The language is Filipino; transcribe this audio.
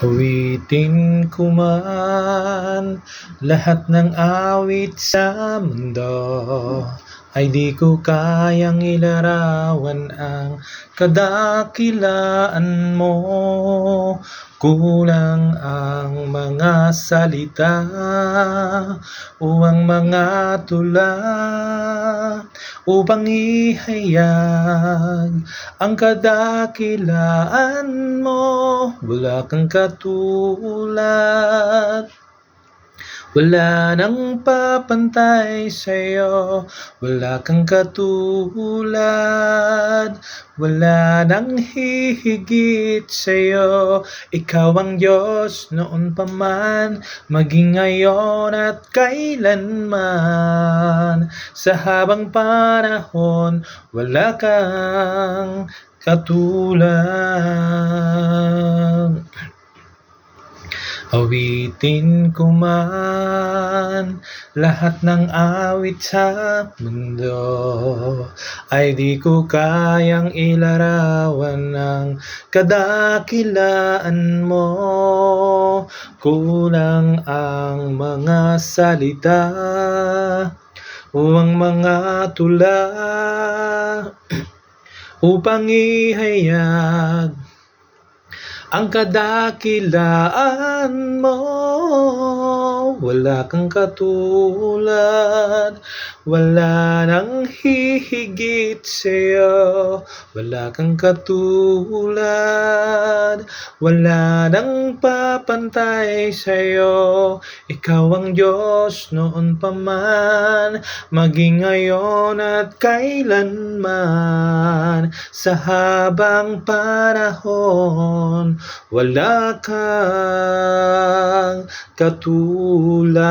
Awitin ko man lahat ng awit sa mundo ay di ko kayang ilarawan ang kadakilaan mo. Kulang ang mga salita o ang mga tula upang ihayag ang kadakilaan mo. Wala kang katulad. Wala nang papantay sa'yo, wala kang katulad, wala nang hihigit sa'yo. Ikaw ang Diyos noon pa man, maging ngayon at kailanman. Sa habang panahon, wala kang katulad. Awitin ko man lahat ng awit sa mundo ay di ko kayang ilarawan ng kadakilaan mo. Kulang ang mga salita o ang mga tula upang ihayag ang kadakilaan mo. Wala kang katulad, wala nang hihigit sa'yo. Wala kang katulad, wala nang papantay sa'yo. Ikaw ang Diyos noon pa man, maging ngayon at kailanman sa habang panahon wala kang katulad.